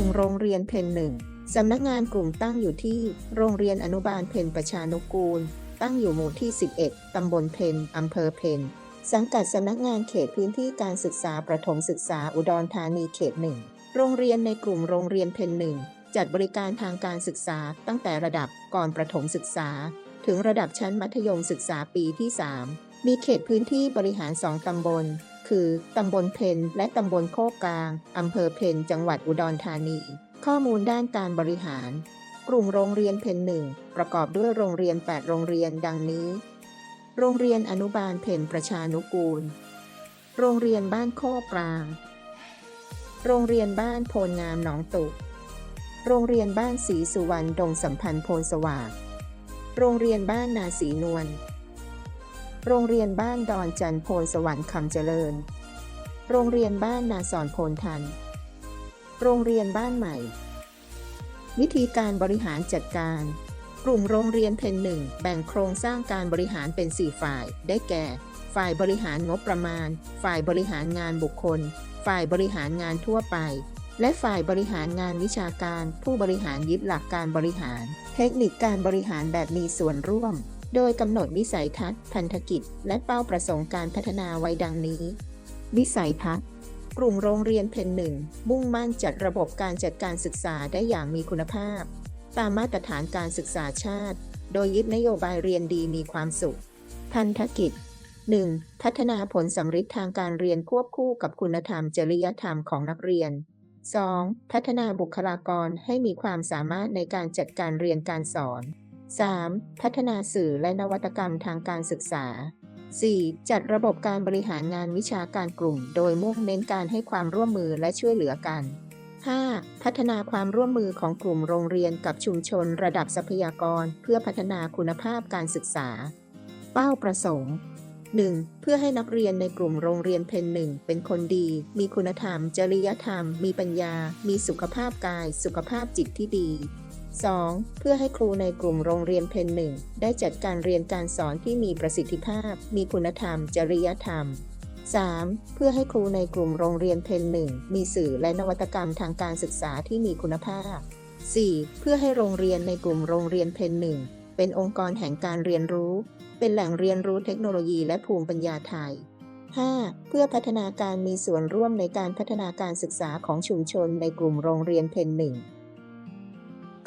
ลุ่มโรงเรียนเพนหนึ่งสำนักงานกลุ่มตั้งอยู่ที่โรงเรียนอนุบาลเพนประชานุกูล ตั้งอยู่หมู่ที่ 11 ตำบลเพนอำเภอเพนสังกัดสำนักงานเขตพื้นที่การศึกษาประถมศึกษาอุดรธานีเขตหนึ่งโรงเรียนในกลุ่มโรงเรียนเพนหนึ่งจัดบริการทางการศึกษาตั้งแต่ระดับก่อนประถมศึกษา ถึงระดับชั้นมัธยมศึกษาปีที่ 3 มีเขตพื้นที่บริหาร 2 ตำบล คือตำบลเพนและตำบลโคกกลางอำเภอเพนจังหวัดอุดรธานี ข้อมูลด้านการบริหาร กลุ่มโรงเรียนเพนหนึ่งประกอบด้วยโรงเรียน 8 โรงเรียนดังนี้ โรงเรียนอนุบาลเพนประชานุกูล โรงเรียนบ้านโคกกลาง โรงเรียนบ้านโพลงามหนองตุกโรงเรียนบ้านศรีสุวรรณดงสัมพันธ์โพลสว่าง โรงเรียนบ้านนาศรีนวล โรงเรียนบ้านดอนจันโพลสวรรค์คำเจริญ โรงเรียนบ้านนาสอนโพลทัน โรงเรียนบ้านใหม่ วิธีการบริหารจัดการ กลุ่มโรงเรียนเพนหนึ่งแบ่งโครงสร้างการบริหารเป็น 4 ฝ่าย ได้แก่ ฝ่ายบริหารงบประมาณ ฝ่ายบริหารงานบุคคล ฝ่ายบริหารงานทั่วไป และฝ่ายบริหารงานวิชาการ ผู้บริหารยึดหลักการบริหาร เทคนิคการบริหารแบบมีส่วนร่วม โดยกำหนดวิสัยทัศน์พันธกิจ และเป้าประสงค์การพัฒนาไว้ดังนี้ วิสัยทัศน์กลุ่มโรงเรียนเพนหนึ่งมุ่งมั่นจัดระบบการจัดการศึกษาได้อย่างมีคุณภาพ ตามมาตรฐานการศึกษาชาติ โดยยึดนโยบายเรียนดีมีความสุข พันธกิจ 1. พัฒนาผลสำฤทธิ์ทางการเรียนควบคู่กับคุณธรรมจริยธรรมของนักเรียน 2. พัฒนาบุคลากรให้มีความสามารถในการจัดการเรียนการสอน 3. พัฒนาสื่อและนวัตกรรมทางการศึกษา 4. จัดระบบการบริหารงานวิชาการกลุ่ม โดยมุ่งเน้นการให้ความร่วมมือและช่วยเหลือกัน 5. พัฒนาความร่วมมือของกลุ่มโรงเรียนกับชุมชนระดับทรัพยากร เพื่อพัฒนาคุณภาพการศึกษา เป้าประสงค์ 1. เพื่อให้นักเรียนในกลุ่มโรงเรียนเพนหนึ่งเป็นคนดี มีคุณธรรม จริยธรรม มีปัญญา มีสุขภาพกาย สุขภาพจิตที่ดี 2. เพื่อให้ครูในกลุ่มโรงเรียนเพนหนึ่งได้จัดการเรียนการสอนที่มีประสิทธิภาพ มีคุณธรรม จริยธรรม 3. เพื่อให้ครูในกลุ่มโรงเรียนเพนหนึ่งมีสื่อและนวัตกรรมทางการศึกษาที่มีคุณภาพ 4. เพื่อให้โรงเรียนในกลุ่มโรงเรียนเพนหนึ่งเป็นองค์กรแห่งการเรียนรู้ เป็นแหล่งเรียนรู้เทคโนโลยีและภูมิปัญญาไทย 5. เพื่อพัฒนาการมีส่วนร่วมในการพัฒนาการศึกษาของชุมชนในกลุ่มโรงเรียนเพนหนึ่ง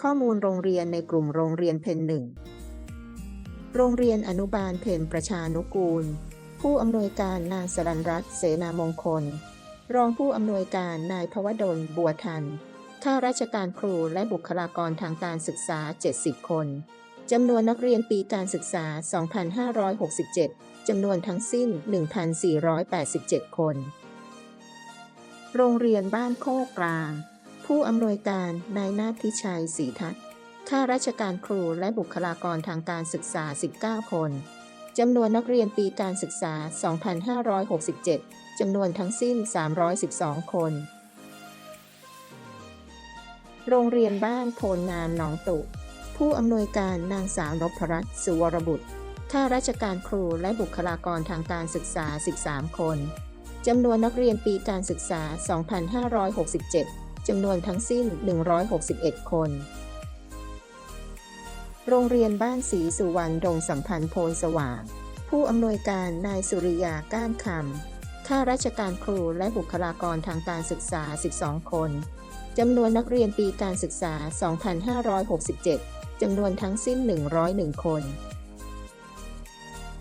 ข้อมูลโรงเรียนในกลุ่มโรงเรียนเพนหนึ่ง โรงเรียนอนุบาลเพนประชานุกูล ผู้อำนวยการนางสรันรัตน์เสนามงคล รองผู้อำนวยการนายพวดลบัวทัน ข้าราชการครูและบุคลากรทางการศึกษา 70 คนจำนวนนักเรียนปีการศึกษา 2567 จำนวนทั้งสิ้น 1,487 คน โรงเรียนบ้านโคกกลาง ผู้อำนวยการนายนาทิชัยศรีทัศน์ข้าราชการครูและบุคลากรทางการศึกษา 19 คน จำนวนนักเรียนปีการศึกษา 2567 จำนวนทั้งสิ้น 312 คน โรงเรียนบ้านโพลงามหนองตุ ผู้อำนวยการนางสาวนพรัตน์สุวรบุตรข้าราชการครูและบุคลากรทางการศึกษา 13 คน จำนวนนักเรียนปีการศึกษา 2567 จำนวนทั้งสิ้น 161 คน โรงเรียนบ้านศรีสุวรรณดงสัมพันธ์โพลสว่าง ผู้อำนวยการนายสุริยาก้านคำข้าราชการครูและบุคลากรทางการศึกษา 12 คน จำนวนนักเรียนปีการศึกษา 2567 จำนวนทั้งสิ้น 101 คน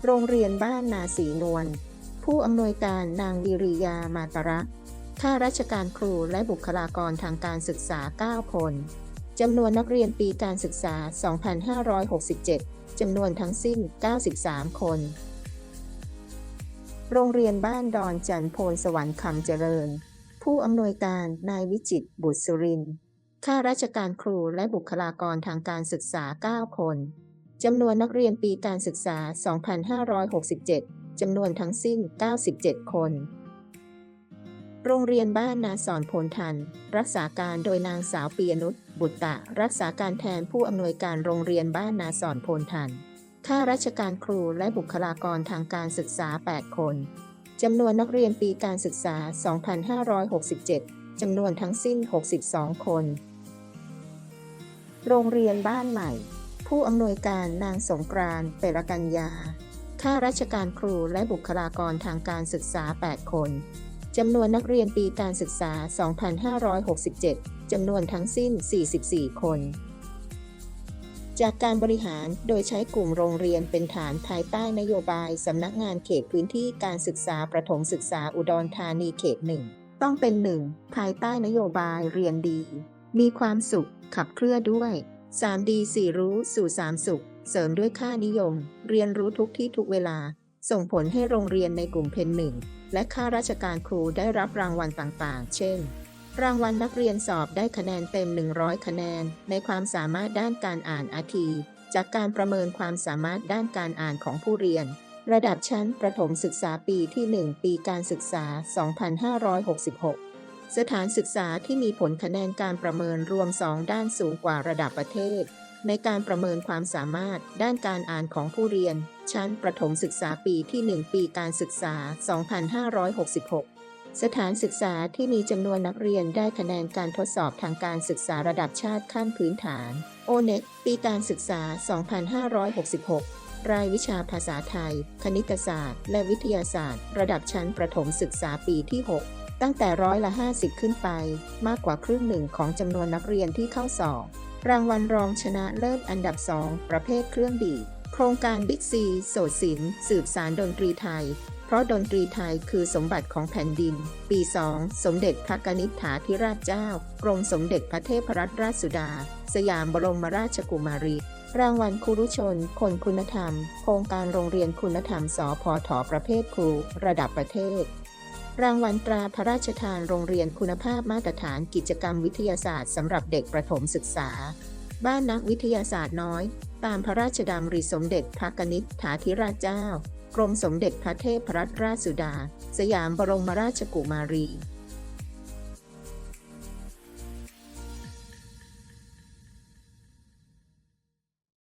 โรงเรียนบ้านนาศีนวลผู้อำนวยการนางวิริยามาตระ ข้าราชการครูและบุคลากรทางการศึกษา 9 คน จำนวนนักเรียนปีการศึกษา 2567 จำนวนทั้งสิ้น 93 คน โรงเรียนบ้านดอนจันโพลสวรรค์คำเจริญ ผู้อำนวยการนายวิจิตบุตรสุรินข้าราชการครูและบุคลากรทางการศึกษา 9 คนจำนวนนักเรียนปีการศึกษา 2567 จำนวนทั้งสิ้น 97 คน โรงเรียนบ้านนาสอนพลทัน รักษาการโดยนางสาวปียนุชบุตตะ รักษาการแทนผู้อำนวยการโรงเรียนบ้านนาสอนพลทันข้าราชการครูและบุคลากรทางการศึกษา 8 คนจำนวนนักเรียนปีการศึกษา 2567 จำนวนทั้งสิ้น 62 คน โรงเรียนบ้านใหม่ ผู้อำนวยการนางสงกรานเปรกัญญาข้าราชการครูและบุคลากรทางการศึกษา 8 คน จำนวนนักเรียนปีการศึกษา 2567 จำนวนทั้งสิ้น 44 คน จากการบริหารโดยใช้กลุ่มโรงเรียนเป็นฐานภายใต้นโยบายสำนักงานเขตพื้นที่การศึกษาประถมศึกษาอุดรธานีเขตหนึ่งต้องเป็นหนึ่งภายใต้นโยบายเรียนดี มีความสุข ขับเคลื่อนด้วย3ดี4รู้สู่ 3 สุข เสริมด้วยค่านิยม เรียนรู้ทุกที่ทุกเวลา ส่งผลให้โรงเรียนในกลุ่มเพนหนึ่งและข้าราชการครูได้รับรางวัลต่างๆ เช่น รางวัลนักเรียนสอบได้คะแนนเต็ม 100 คะแนน ในความสามารถด้านการอ่านอาที จากการประเมินความสามารถด้านการอ่านของผู้เรียน ระดับชั้นประถมศึกษาปีที่ 1 ปีการศึกษา 2566 สถานศึกษาที่มีผลคะแนนการประเมินรวม 2 ด้านสูงกว่าระดับประเทศ ในการประเมินความสามารถด้านการอ่านของผู้เรียน ชั้นประถมศึกษาปีที่ 1 ปีการศึกษา 2566 สถานศึกษาที่มีจำนวนนักเรียนได้คะแนนการทดสอบทางการศึกษาระดับชาติขั้นพื้นฐาน o n e t ปีการศึกษา 2566 รายวิชาภาษาไทย คณิตศาสตร์ และวิทยาศาสตร์ ระดับชั้นประถมศึกษาปีที่ 6 ตั้งแต่ร้อยละ 50 ขึ้นไป มากกว่าครึ่งหนึ่งของจำนวนนักเรียนที่เข้าสอบ รางวัลรองชนะเลิศอันดับ 2 ประเภทเครื่องดีด โครงการบิ๊กซีโสดศิลป์สืบสารดนตรีไทย เพราะดนตรีไทยคือสมบัติของแผ่นดิน ปี 2 สมเด็จพระกนิษฐาธิราชเจ้า กรมสมเด็จพระเทพรัตนราชสุดา สยามบรมราชกุมารี รางวัลครูรุชน คนคุณธรรม โครงการโรงเรียนคุณธรรมสพทประเภทครู ระดับประเทศ รางวัลตราพระราชทานโรงเรียนคุณภาพมาตรฐานกิจกรรมวิทยาศาสตร์สำหรับเด็กประถมศึกษา บ้านนักวิทยาศาสตร์น้อย ตามพระราชดำริสมเด็จพระกนิษฐาธิราชเจ้า กรมสมเด็จพระเทพรัตนราชสุดา สยามบรมราชกุมารี